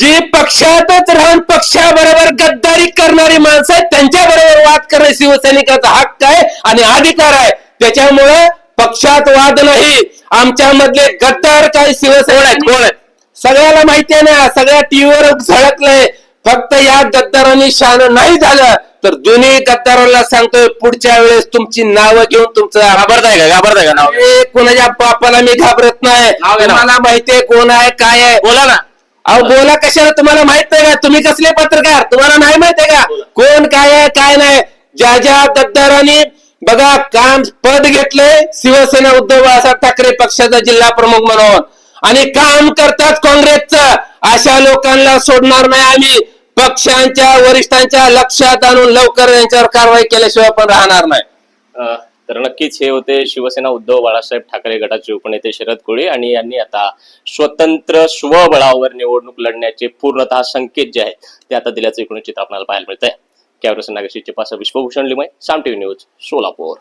जी पक्षातच राहून पक्षाबरोबर गद्दारी करणारी माणसं आहेत त्यांच्या बरोबर वाद करणे शिवसैनिकाचा हक्क आहे आणि अधिकार आहे. त्याच्यामुळं पक्षात वाद नाही. आमच्या मधले गद्दार काही शिवसेना आहेत कोण आहेत? सगळ्याला माहिती आहे ना सगळ्या टीव्हीवर झळकलंय. फक्त या गद्दारांनी शान नाही झालं तर दोन्ही गद्दारांना सांगतोय पुढच्या वेळेस तुमची नावं घेऊन तुमचं घाबरताय का? घाबरताय का नाव? कोणाच्या बापाला मी घाबरत नाही. तुम्हाला माहितीये कोण आहे काय आहे? बोला ना. अहो बोला कशाला? तुम्हाला माहीत नाही का? तुम्ही कसले पत्रकार? तुम्हाला नाही माहीत आहे का? कोण काय आहे काय नाही? ज्या ज्या गद्दारांनी बघा काम पद घेतलंय शिवसेना उद्धव बाळासाहेब ठाकरे पक्षाचा जिल्हा प्रमुख म्हणून. आणि काम करतात काँग्रेसचं. अशा लोकांना सोडणार नाही आम्ही. पक्षांच्या वरिष्ठांच्या लक्षात आणून लवकर यांच्यावर कारवाई केल्याशिवाय पण राहणार नाही. तर नक्कीच हे होते शिवसेना उद्धव बाळासाहेब ठाकरे गटाचे उपनेते शरद कोळी आणि यांनी आता स्वतंत्र स्वबळावर निवडणूक लढण्याचे पूर्णतः संकेत जे आहेत ते आता दिल्याचं एकूण चित्र आपल्याला पाहायला मिळत आहे कॅमेरा नागेश पास विश्वभूषण लिमय साम टीव्ही न्यूज सोलापूर.